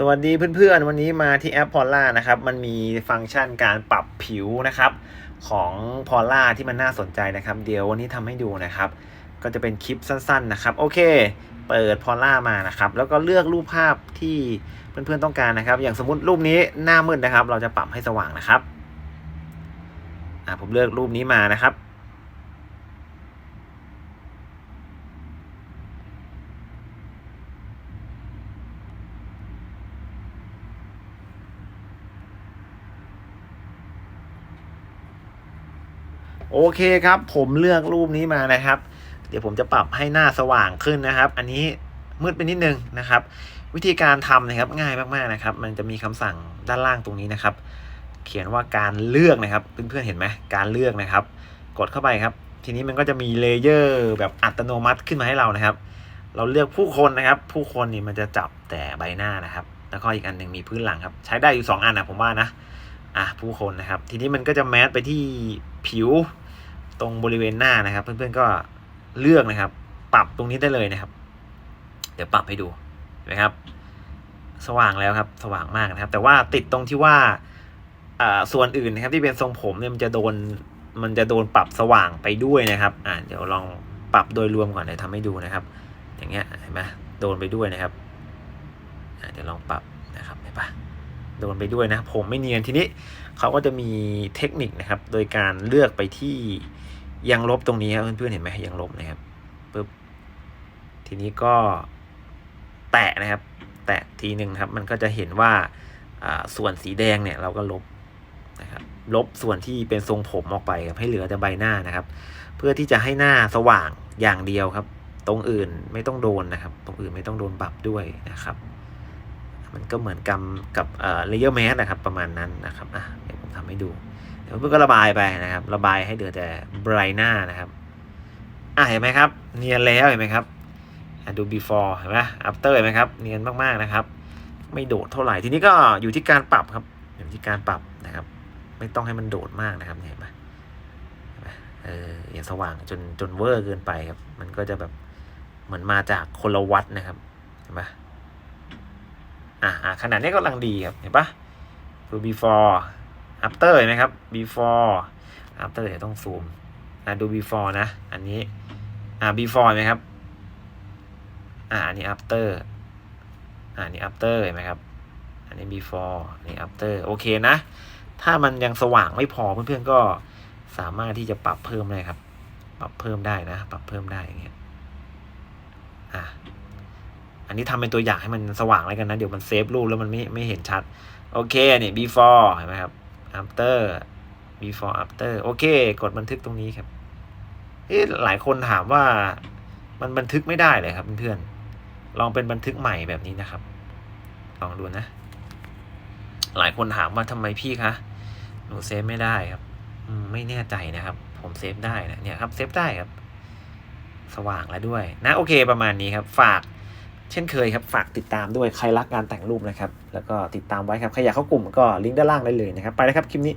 สวัสดีเพื่อนๆ วันนี้มาที่แอปพอลล่านะครับ มันมีฟังก์ชันการปรับผิวนะครับ ของพอลล่าที่มันน่าสนใจนะครับ เดี๋ยววันนี้ทำให้ดูนะครับ ก็จะเป็นคลิปสั้นๆนะครับ โอเค เปิดพอลล่ามานะครับ แล้วก็เลือกรูปภาพที่เพื่อนๆต้องการนะครับ อย่างสมมติรูปนี้หน้ามืดนะครับ เราจะปรับให้สว่างนะครับอ่าผมเลือกรูปนี้มานะครับ โอเคครับ ผมเลือกรูปนี้มานะครับ เดี๋ยวผมจะปรับให้หน้าสว่างขึ้นนะครับ อันนี้มืดไปนิดนึงนะครับ วิธีการทำนะครับง่ายมากๆนะครับ มันจะมีคำสั่งด้านล่างตรงนี้นะครับ เขียนว่าการเลือกนะครับเพื่อนๆเห็นไหมการเลือกนะครับ กดเข้าไปครับ ทีนี้มันก็จะมีเลเยอร์แบบอัตโนมัติขึ้นมาให้เรานะครับ เราเลือกผู้คนนะครับ ผู้คนนี่มันจะจับแต่ใบหน้านะครับ แล้วก็อีกอันหนึ่งมีพื้นหลังครับ ใช้ได้อยู่สองอันนะผมว่านะอะผู้คนนะครับ ทีนี้มันก็จะแมสไปที่ ผิวตรงบริเวณหน้านะครับ เพื่อนๆก็เลือกนะครับ ปรับตรงนี้ได้เลยนะครับ เดี๋ยวปรับให้ดูนไหมครับ สว่างแล้วครับ สว่างมากนะครับ แต่ว่าติดตรงที่ว่าส่วนอื่นนะครับที่เป็นทรงผมเนี่ยมันจะโดนมันจะโดนปรับสว่างไปด้วยนะครับ อ่าเดี๋ยวลองปรับโดยรวมก่อนเดี๋ยวทำให้ดูนะครับ อย่างเงี้ยเห็นไหมโดนไปด้วยนะครับเดี๋ยวลองปรับนะครับเห็นปะ โดนไปด้วยนะผมไม่เนียนทีนี้เขาก็จะมีเทคนิคนะครับ โดยการเลือกไปที่ยังลบตรงนี้ครับเพื่อนๆเห็นไหมยังลบนะครับปึ๊บทีนี้ก็แตะนะครับ แตะทีหนึ่งครับ มันก็จะเห็นว่าอ่าส่วนสีแดงเนี่ยเราก็ลบนะครับลบส่วนที่เป็นทรงผมออกไปครับให้เหลือแต่ใบหน้านะครับ เพื่อที่จะให้หน้าสว่างอย่างเดียวครับ ตรงอื่นไม่ต้องโดนนะครับ ตรงอื่นไม่ต้องโดนปรับด้วยนะครับ มันก็เหมือนกับกับเอ่อเลเยอร์แมสนะครับประมาณนั้นนะครับอะเดี๋ยวผมทำให้ดูเดี๋ยวเพื่อนก็ระบายไปนะครับ ระบายให้เหลือแต่บรหน้านะครับอะเห็นไหมครับ เนียนแล้วเห็นไหมครับดู before เห็นไหม after เห็นไหมครับ เนียนมากๆนะครับ ไม่โดดเท่าไหร่ ทีนี้ก็อยู่ที่การปรับครับ อยู่ที่การปรับนะครับ ไม่ต้องให้มันโดดมากนะครับเห็นไหมเห็นไหมเอออย่าสว่างจนจนเวอร์เกินไปครับ มันก็จะแบบเหมือนมาจากคนละวัดนะครับ เห็นไหม อ่าขนาดนี้ก็กำลังดีครับเห็นปะดู before after เห็นไหมครับ before after เดี๋ยวต้องซูมดู before นะ อันนี้อ่า before ไหมครับอ่าอันนี้ after อ่าอันนี้ after เห็นไหมครับ อันนี้ before อันนี้ after โอเคนะ ถ้ามันยังสว่างไม่พอเพื่อนๆก็สามารถที่จะปรับเพิ่มได้ครับ ปรับเพิ่มได้นะ ปรับเพิ่มได้อย่างเงี้ยอ่า อันนี้ทำเป็นตัวอย่างให้มันสว่างแล้วกันนะ เดี๋ยวมันเซฟรูปแล้วมันไม่ไม่เห็นชัด โอเคเนี่ย before เห็นไหมครับ after before after โอเค กดบันทึกตรงนี้ครับเอ๊ะหลายคนถามว่ามันบันทึกไม่ได้เลยครับเพื่อนๆลองเป็นบันทึกใหม่แบบนี้นะครับ ลองดูนะ หลายคนถามว่าทำไมพี่คะหนูเซฟไม่ได้ครับไม่แน่ใจนะครับ ผมเซฟได้นะเนี่ยครับเซฟได้ครับ สว่างแล้วด้วย นะโอเคประมาณนี้ครับ ฝาก เช่นเคยครับฝากติดตามด้วยใครรักการแต่งรูปนะครับ แล้วก็ติดตามไว้ครับใครอยากเข้ากลุ่มก็ลิงก์ด้านล่างได้เลยนะครับ ไปแล้วครับคลิปนี้